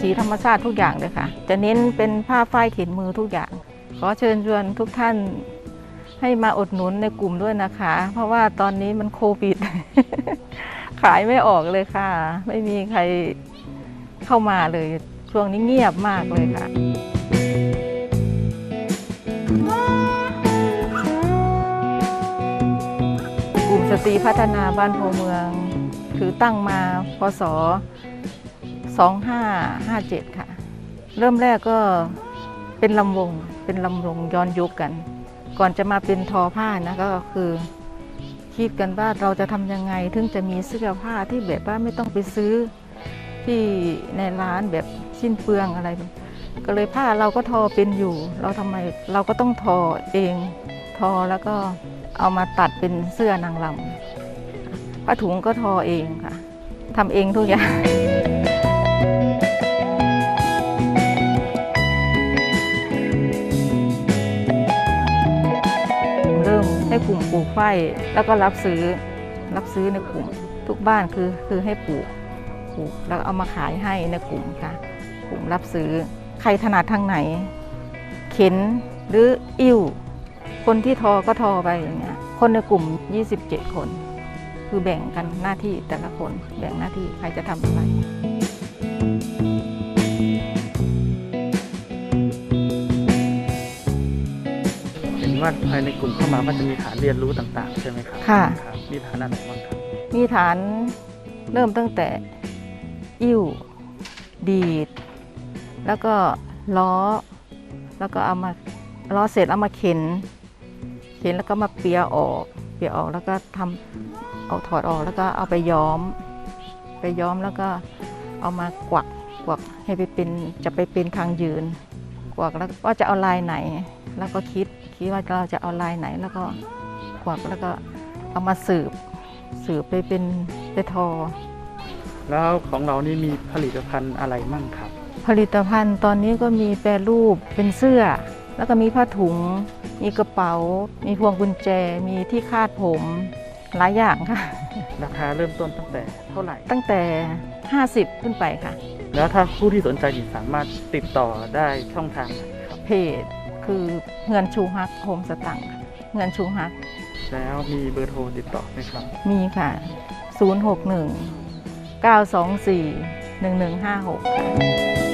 สีธรรมชาติทุกอย่างเลยค่ะ จะเน้นเป็นผ้าฝ้ายเขียนมือทุกอย่าง ขอเชิญชวนทุกท่านให้มาอุดหนุนในกลุ่มด้วยนะคะ เพราะว่าตอนนี้มันโควิด ขายไม่ออกเลยค่ะ ไม่มีใครเข้ามาเลย ช่วงนี้เงียบมากเลยค่ะกลุ่มสตรีพัฒนาบ้านโพเมืองคือตั้งมาพศ 2557 ค่ะ เริ่มแรกก็เป็นลำวง เป็นลำวงย้อนยุคกัน ก่อนจะมาเป็นทอผ้านะก็คือคิดกันว่าเราจะทำยังไง ถึงจะมีเสื้อผ้าที่แบบว่าไม่ต้องไปซื้อที่ในร้านแบบสิ้นเปลืองอะไร ก็เลยผ้าเราก็ทอเป็นอยู่ เราทำไมเราก็ต้องทอเองทอแล้วก็เอามาตัดเป็นเสื้อนางรำผ้าถุงก็ทอเองค่ะทำเองทุกอย่าง กลุ่มปลูกฝ้ายแล้วก็รับซื้อรับซื้อในกลุ่ม ทุกบ้านคือคือให้ปลูกปลูกแล้วเอามาขายให้ในกลุ่มค่ะกลุ่มรับซื้อใครถนัดทางไหน เข็นหรืออิ่วคนที่ทอก็ทอไปอย่างเงี้ยคนในกลุ่ม 27 คน คือแบ่งกันหน้าที่แต่ละคนแบ่งหน้าที่ใครจะทำอะไร ว่าภายในกลุ่มเข้ามาก็จะมีฐานเรียนรู้ต่างๆ ใช่ไหมครับค่ะครับมีฐานอะไรบ้างครับมีฐานเริ่มตั้งแต่อิ่วดีด แล้วก็ล้อ แล้วก็เอามาล้อเสร็จเอามาเข็น เข็นแล้วก็มาเปียออก เปียออกแล้วก็ทำเอาถอดออกแล้วก็เอาไปย้อม ไปย้อมแล้วก็เอามากวักกวักให้ไปเป็นจะไปเป็นทางยืน กวักแล้วว่าจะเอาลายไหน แล้วก็คิดคิดว่าเราจะเอาลายไหน แล้วก็กวักแล้วก็เอามาสืบสืบไปเป็นไปทอ แล้วของเรานี่มีผลิตภัณฑ์อะไรมั่งครับ ผลิตภัณฑ์ตอนนี้ก็มีแปรรูปเป็นเสื้อ แล้วก็มีผ้าถุง มีกระเป๋า มีพวงกุญแจ มีที่คาดผมหลายอย่างค่ะ ราคาเริ่มต้นตั้งแต่เท่าไหร่ ตั้งแต่ 50 ขึ้นไปค่ะ แล้วถ้าผู้ที่สนใจนี่สามารถติดต่อได้ช่องทางไหนครับ เพจ คือเงินชูฮักโฮมสตังค์ค่ะเงินชูฮัก แล้วมีเบอร์โทรติดต่อไหมครับ มีค่ะ 061 924 1156ค่ะ